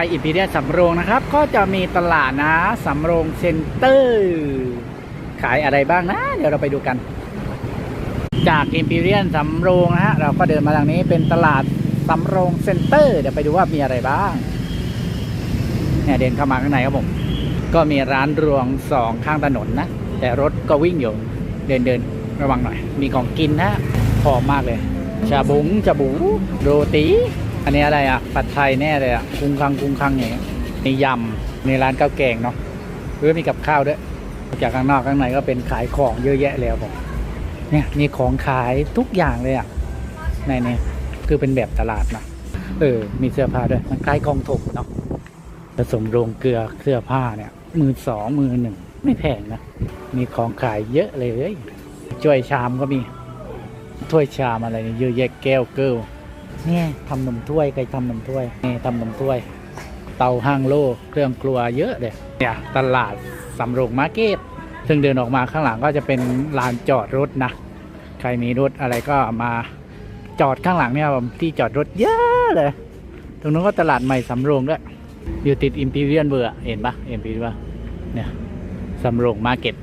ไปอิมพีเรียลสำโรงนะครับ ก็จะมีตลาดนะสำโรงเซ็นเตอร์ ขายอะไรบ้างนะ เดี๋ยวเราไปดูกัน จากอิมพีเรียลสำโรงนะฮะ เราก็เดินมาทางนี้เป็นตลาดสำโรงเซ็นเตอร์ เดี๋ยวไปดูว่ามีอะไรบ้าง เนี่ยเดินเข้ามาข้างในครับผม ก็มีร้านรวงสองข้างถนนนะ แต่รถก็วิ่งอยู่ เดินเดินระวังหน่อย มีของกินนะหอมมากเลย ชาบุงชาบู โรตี อันนี้อะไรอะผัดไทยแน่เลยอะกุ้งคังกุ้งคังอย่างเงี้ยมียำมีร้านข้าวแกงเนาะหรือมีกับข้าวด้วยจากข้างนอกข้างในก็เป็นขายของเยอะแยะแล้วผมเนี่ยมีของขายทุกอย่างเลยอะในนี้คือเป็นแบบตลาดนะเออ มีเสื้อผ้าด้วย มันคล้ายกองถกเนาะผสมโรงเกลือเสื้อผ้าเนี่ย มือสองมือหนึ่ง ไม่แพงนะ มีของขายเยอะเลยถ้วยชามก็มี ถ้วยชามอะไรเนี่ยเยอะแยะแก้วเกิล เนี่ยทำนมถ้วยใครทำนมถ้วยนี่ทำนมถ้วย เตาห้างโลเครื่องครัวเยอะเลยเนี่ยตลาดสำโรงมาร์เก็ตซึ่งเดินออกมาข้างหลังก็จะเป็นลานจอดรถนะใครมีรถอะไรก็มาจอดข้างหลังเนี่ยที่จอดรถเยอะเลย ตรงนู้นก็ตลาดใหม่สำโรงด้วยอยู่ติดอิมพีเรียนเบอร์เห็นปะเห็นพีว่าเนี่ยสำโรงมาร์เก็ต